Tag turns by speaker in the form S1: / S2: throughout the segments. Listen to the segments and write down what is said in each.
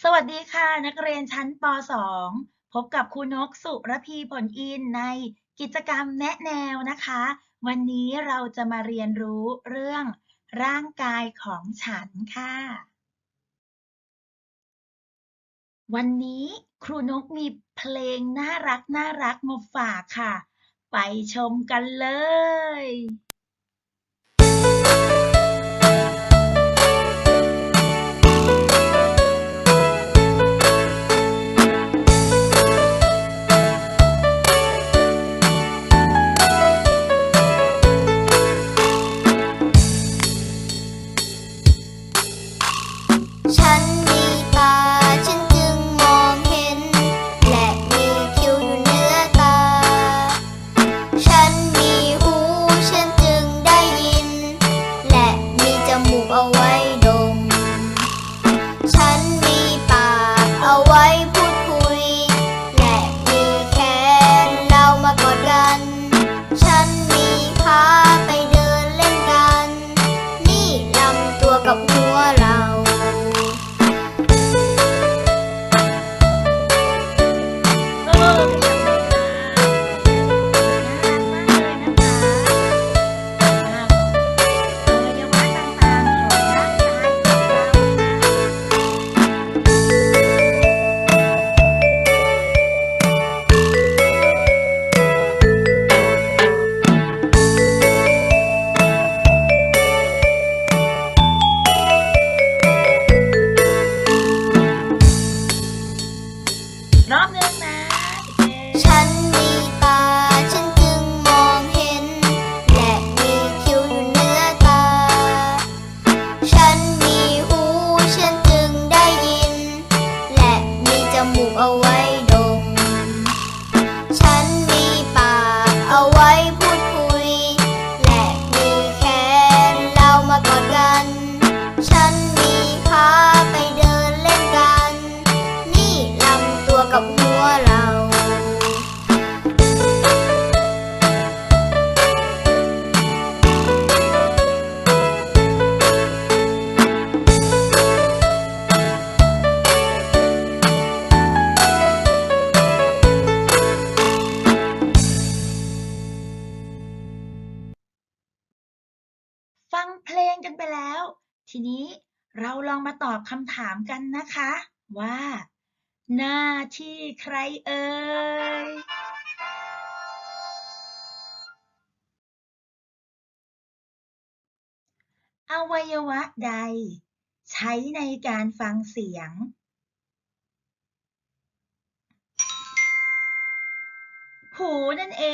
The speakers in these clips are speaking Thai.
S1: สวัสดีค่ะ นักเรียนชั้นป .2 พบกับครูนกสุรพีผลอินในกิจกรรมแนะแนวนะคะ วันนี้เราจะมาเรียนรู้เรื่องร่างกายของฉันค่ะ วันนี้ครูนกมีเพลงน่ารักน่ารักมาฝากค่ะ ไปชมกันเลย
S2: ฉัน รอบ
S1: นึงนะ
S2: ฉัน
S1: ทีนี้เราลองมาตอบคำถามกันนะคะ ว่า หน้าที่ใครเอ่ยอวัยวะใด ใช้ในการฟังเสียง หูนั่นเอ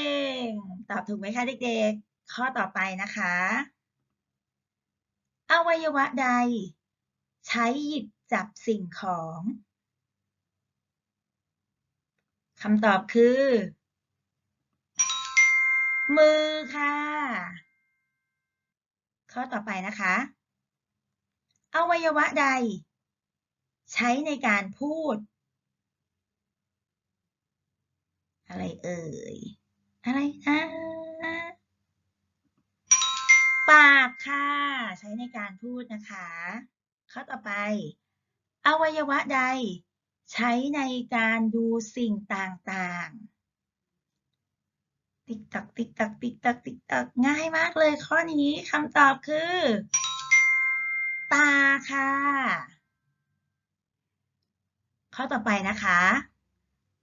S1: ง ตอบถูกไหมคะเด็กๆ ข้อต่อไปนะคะ อวัยวะใด ใช้หยิบจับสิ่งของคำตอบคือ มือค่ะ ข้อต่อไปนะคะ อวัยวะใด ใช้ในการพูด อะไรเอ่ย อะไรนะ ปากค่ะ ใช้ในการพูดนะคะข้อต่อไป อวัยวะใด ใช้ในการดูสิ่งต่างๆ ติ๊กตักติ๊กตักติ๊กตักติ๊กตักง่ายมากเลยข้อนี้คำตอบคือ ตาค่ะ ข้อต่อไปนะคะ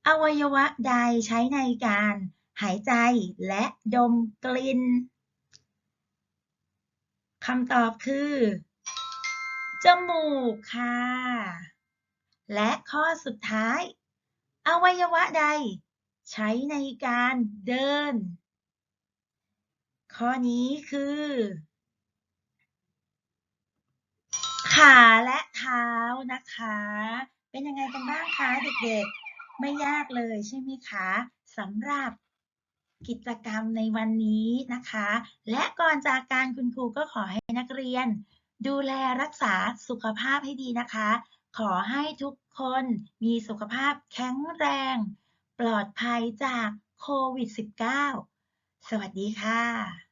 S1: อวัยวะใดใช้ในการหายใจและดมกลิ่น คำตอบคือ จมูกค่ะ และข้อสุดท้าย อวัยวะใด ใช้ในการเดิน ข้อนี้คือ ขาและเท้านะคะ เป็นยังไงกันบ้างคะเด็กๆ ไม่ยากเลยใช่ไหมคะสำหรับ กิจกรรมในวันนี้นะคะ และก่อนจากการคุณครูก็ขอให้นักเรียน ดูแลรักษาสุขภาพให้ดีนะคะ ขอให้ทุกคนมีสุขภาพแข็งแรง ปลอดภัยจากโควิด -19 สวัสดีค่ะ